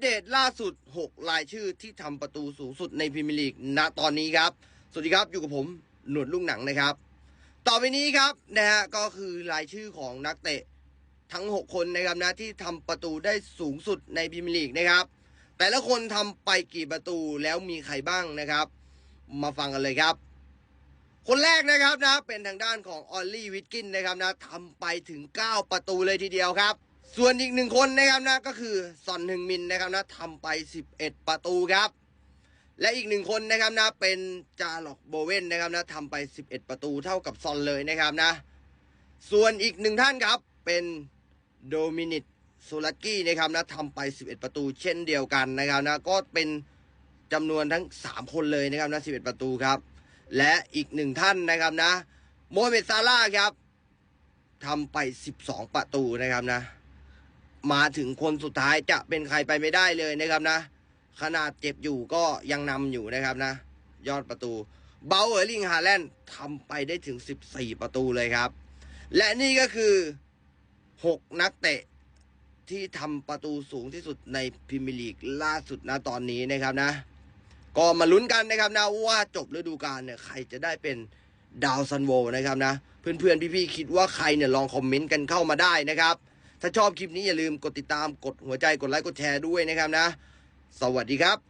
เดตล่าสุด 6 รายชื่อที่ทำประตูสูงสุดในพรีเมียร์ลีกณตอนนี้ครับ สวัสดีครับอยู่กับผมหนวดลูกหนังนะครับ ต่อไปนี้ครับนะฮะก็คือรายชื่อของนักเตะทั้ง 6 คนนะครับนะที่ทำประตูได้สูงสุดในพรีเมียร์ลีกนะครับ แต่ละคนทำไปกี่ประตูแล้วมีใครบ้างนะครับ มาฟังกันเลยครับ คนแรกนะครับนะเป็นทางด้านของออลลี่วิทกินนะครับนะทำไปถึง 9 ประตูเลยทีเดียวครับ ส่วนอีกหนึ่งคนนะครับนะก็คือซอนฮึงมินนะครับนะทำไป 11 ประตูครับ และอีกหนึ่งคนนะครับนะเป็นจาล็อกโบเวนนะครับนะทำไป 11 ประตูเท่ากับซอนเลยนะครับนะ ส่วนอีกหนึ่งท่านครับเป็นโดมินิกโซลักกี้นะครับนะทำไป 11 ประตูเช่นเดียวกันนะครับนะก็เป็นจำนวนทั้ง 3 คนเลยนะครับนะ11 ประตูครับ และอีกหนึ่งท่านนะครับนะโมเมซาร่าครับทำไป 12 ประตูนะครับนะ มาถึงคนสุดท้ายจะเป็นใครไปไม่ได้เลยนะครับนะ ขนาดเจ็บอยู่ก็ยังนำอยู่นะครับนะ ยอดประตูเบลเออร์ลิงฮาแลนด์ทำไปได้ถึง 14 ประตูเลยครับ และนี่ก็คือ 6 นักเตะที่ทำประตูสูงที่สุดในพรีเมียร์ลีกล่าสุดนะตอนนี้นะครับนะ ก็มาลุ้นกันนะครับนะว่าจบฤดูกาลเนี่ยใครจะได้เป็นดาวซันโวนะครับนะ เพื่อนๆ พี่ๆ คิดว่าใครเนี่ยลองคอมเมนต์กันเข้ามาได้นะครับ ถ้าชอบคลิปนี้อย่าลืมกดติดตามกดหัวใจกดไลค์กดแชร์ด้วยนะครับนะ สวัสดีครับ